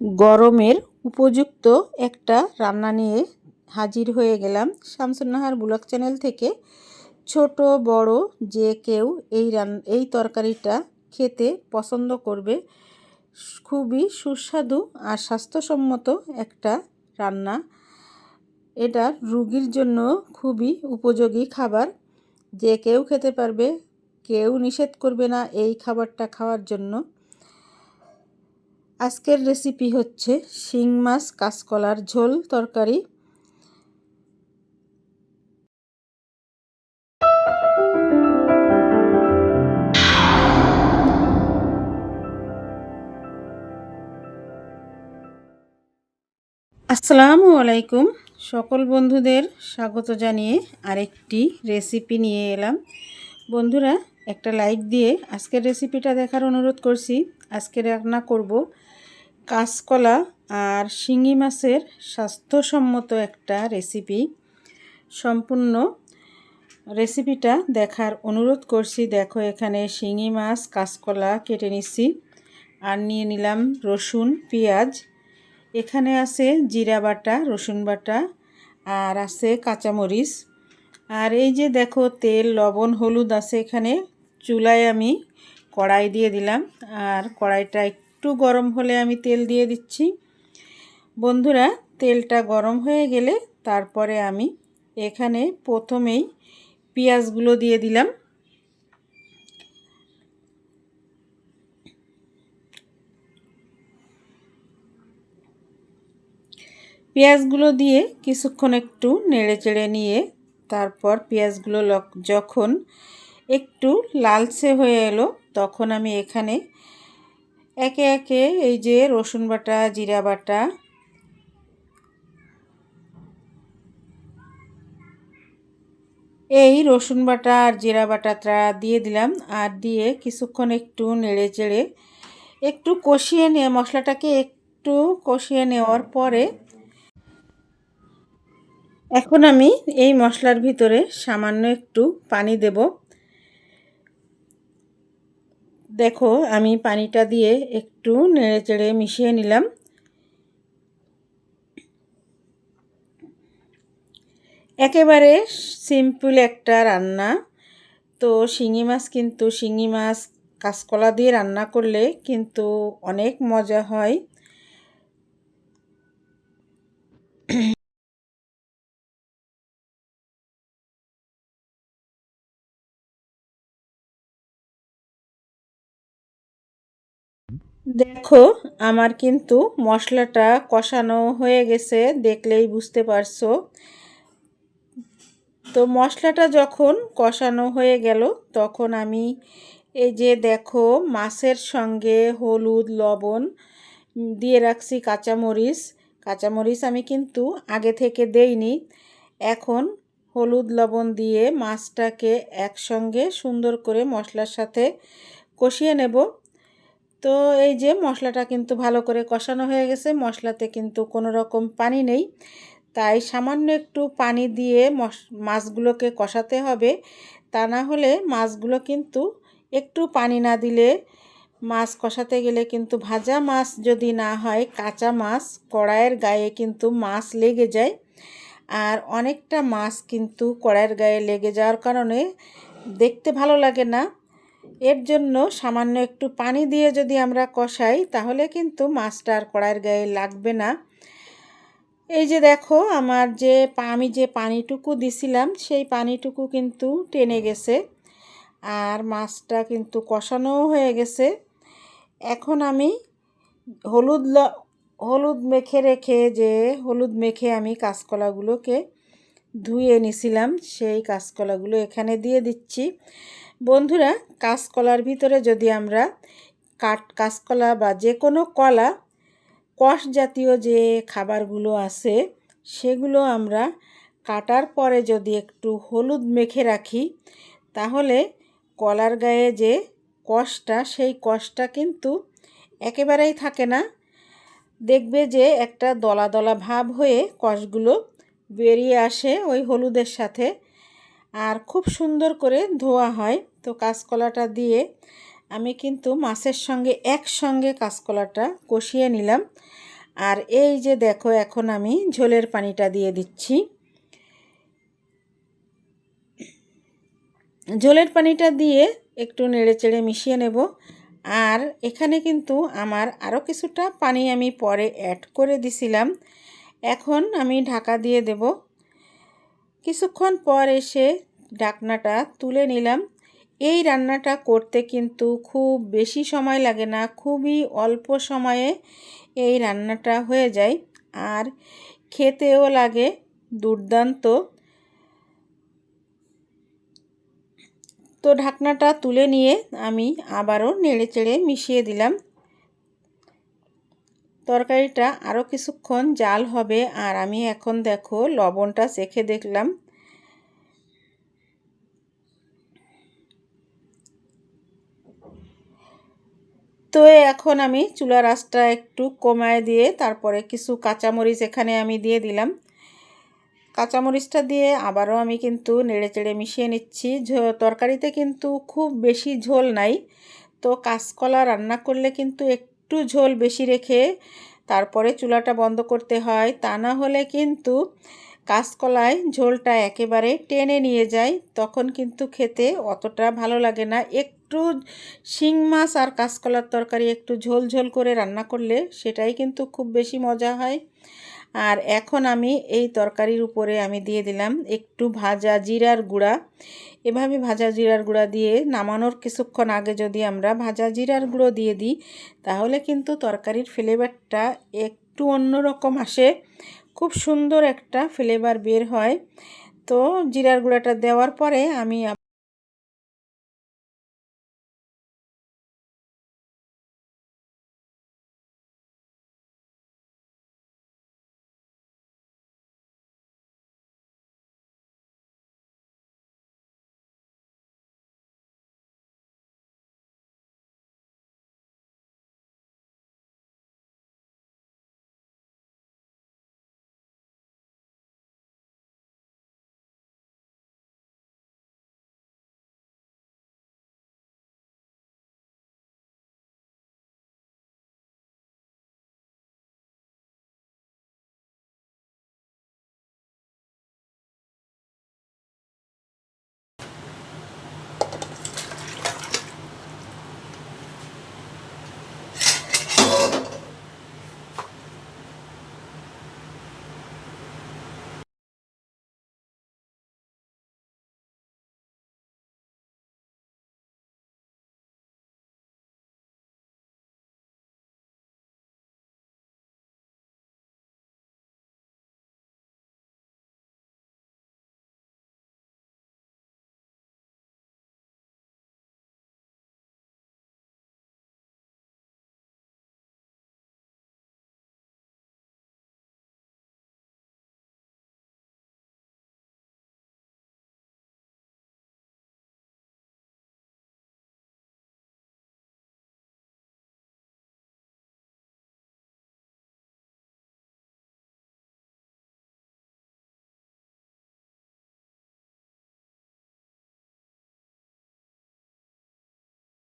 গরমের উপযুক্ত একটা রান্না নিয়ে হাজির হয়ে গেলাম শামসুন্নাহার ব্লগ চ্যানেল থেকে। ছোট, বড়, যে কেউ এই রান, এই তরকারিটা খেতে পছন্দ করবে। খুবই সুস্বাদু আর স্বাস্থ্যসম্মত একটা রান্না। এটা রুগীর জন্য খুবই উপযোগী খাবার। যে কেউ খেতে পারবে, কেউ নিষেধ করবে না এই খাবারটা খাওয়ার জন্য। আজকের রেসিপি হচ্ছে শিং মাছ কাঁচকলার ঝোল তরকারি। আসসালামু আলাইকুম। সকল বন্ধুদের স্বাগত জানিয়ে আরেকটি রেসিপি নিয়ে এলাম। বন্ধুরা, একটা লাইক দিয়ে আজকের রেসিপিটা দেখার অনুরোধ করছি। আজকে রান্না করব কাঁচকলা আর শিঙি মাছের স্বাস্থ্যসম্মত একটা রেসিপি সম্পূর্ণ রেসিপিটা দেখার অনুরোধ করছি। দেখো, এখানে শিঙি মাছ, কাঁচকলা কেটে নিচ্ছি আর নিয়ে নিলাম রসুন, পেঁয়াজ। এখানে আছে জিরা বাটা, রসুন বাটা আর আছে কাঁচামরিচ। আর এই যে দেখো, তেল, লবণ, হলুদ আছে এখানে। চুলায় আমি কড়াই দিয়ে দিলাম আর কড়াইটা একটু গরম হলে আমি তেল দিয়ে দিচ্ছি। বন্ধুরা, তেলটা গরম হয়ে গেলে তারপরে আমি এখানে প্রথমেই পেঁয়াজগুলো দিয়ে দিলাম। পেঁয়াজগুলো দিয়ে কিছুক্ষণ একটু নেড়ে চেড়ে নিয়ে তারপর পেঁয়াজগুলো যখন একটু লালচে হয়ে এলো, তখন আমি এখানে একে একে এই যে রসুন বাটা, জিরা বাটা, এই রসুন বাটা আর জিরা বাটাটা দিয়ে দিলাম আর দিয়ে কিছুক্ষণ একটু নেড়ে চেড়ে একটু কষিয়ে নিয়ে মশলাটাকে একটু কষিয়ে নেওয়ার পরে এখন আমি এই মশলার ভিতরে সামান্য একটু পানি দেব। দেখো, আমি পানিটা দিয়ে একটু নেড়ে চেড়ে মিশিয়ে নিলাম। একেবারে সিম্পল একটা রান্না। তো শিঙি মাছ কিন্তু, শিঙি মাছ কাঁচকলা দিয়ে রান্না করলে কিন্তু অনেক মজা হয়। দেখো, আমার কিন্তু মশলাটা কষানো হয়ে গেছে, দেখলেই বুঝতে পারছ। তো মশলাটা যখন কষানো হয়ে গেল, তখন আমি এই যে দেখো, মাছের সঙ্গে হলুদ, লবণ দিয়ে রাখছি কাঁচামরিচ। কাঁচামরিচ আমি কিন্তু আগে থেকে দেইনি। এখন হলুদ, লবণ দিয়ে মাছটাকে একসঙ্গে সুন্দর করে মশলার সাথে কষিয়ে নেব। তো এই যে মশলাটা কিন্তু ভালো করে কষানো হয়ে গেছে। মশলাতে কিন্তু কোনো রকম পানি নেই। তাই সামান্য একটু পানি দিয়ে মাছগুলোকে কষাতে হবে। তা না হলে মাছগুলো কিন্তু একটু পানি না দিলে মাছ কষাতে গেলে কিন্তু ভাজা মাছ যদি না হয়, কাঁচা মাছ, কড়াইয়ের গায়ে কিন্তু মাছ লেগে যায়। আর অনেকটা মাছ কিন্তু কড়াইয়ের গায়ে লেগে যাওয়ার কারণে দেখতে ভালো লাগে না। এর জন্য সামান্য একটু পানি দিয়ে যদি আমরা কষাই, তাহলে কিন্তু মাছটা আর কড়াইয়ের গায়ে লাগবে না। এই যে দেখো, আমার যে আমি যে পানিটুকু দিছিলাম, সেই পানিটুকু কিন্তু টেনে গেছে। আর মাছটা কিন্তু কষানোও হয়ে গেছে। এখন আমি হলুদ হলুদ মেখে রেখে যে হলুদ মেখে আমি কাঁচকলাগুলোকে ধুয়ে নিছিলাম সেই কাঁচকলাগুলো এখানে দিয়ে দিচ্ছি। বন্ধুরা, কাঁচকলার ভিতরে যদি আমরা কাঠ, কাঁচকলা বা যে কোনো কলা, কষ জাতীয় যে খাবারগুলো আছে, সেগুলো আমরা কাটার পরে যদি একটু হলুদ মেখে রাখি, তাহলে কলার গায়ে যে কষটা, সেই কষটা কিন্তু একেবারেই থাকে না। দেখবে যে একটা দলা দলা ভাব হয়ে কষগুলো বেরিয়ে আসে ওই হলুদের সাথে। আর খুব সুন্দর করে ধোয়া হয়। তো কাঁচকলাটা দিয়ে আমি কিন্তু মাছের সঙ্গে একসঙ্গে কাঁচকলাটা কষিয়ে নিলাম। আর এই যে দেখো, এখন আমি ঝোলের পানিটা দিয়ে দিচ্ছি। ঝোলের পানিটা দিয়ে একটু নেড়ে চেড়ে মিশিয়ে নেব। আর এখানে কিন্তু আমার আরও কিছুটা পানি আমি পরে অ্যাড করে দিছিলাম। এখন আমি ঢাকা দিয়ে দেব। কিছুক্ষণ পর এসে ঢাকনাটা তুলে নিলাম। এই রান্নাটা করতে কিন্তু খুব বেশি সময় লাগে না, খুবই অল্প সময়ে এই রান্নাটা হয়ে যায়। আর খেতেও লাগে, দুর্দান্ত। তো ঢাকনাটা তুলে নিয়ে আমি আবারও নেড়ে চেড়ে মিশিয়ে দিলাম। তরকারিটা আরও কিছুক্ষণ জাল হবে আর আমি এখন দেখো লবণটা চেখে দেখলাম। তো এখন আমি চুলার আঁচটা একটু কমায় দিয়ে তারপরে কিছু কাঁচামরিচ এখানে আমি দিয়ে দিলাম। কাঁচামরিচটা দিয়ে আবারও আমি কিন্তু নেড়ে চেড়ে মিশিয়ে নিচ্ছি। তরকারিতে কিন্তু খুব বেশি ঝোল নাই। তো কাঁচকলা রান্না করলে কিন্তু একটু ঝোল বেশি রেখে তারপরে চুলাটা বন্ধ করতে হয়। তা না হলে কিন্তু কাঁচকলায় ঝোলটা একেবারে টেনে নিয়ে যায়। তখন কিন্তু খেতে অতটা ভালো লাগে না। একটু শিং মাছ আর কাঁচকলার তরকারি একটু ঝোল ঝোল করে রান্না করলে সেটাই কিন্তু খুব বেশি মজা হয়। আর এখন আমি এই তরকারির উপরে আমি দিয়ে দিলাম একটু ভাজা জিরার গুঁড়া। এভাবে ভাজা জিরার গুঁড়া দিয়ে নামানোর কিছুক্ষণ আগে যদি আমরা ভাজা জিরার গুঁড়ো দিয়ে দিই, তাহলে কিন্তু তরকারির ফ্লেভারটা একটু অন্যরকম আসে। খুব সুন্দর একটা ফ্লেভার বের হয়। তো জিরার গুঁড়াটা দেওয়ার পরে আমি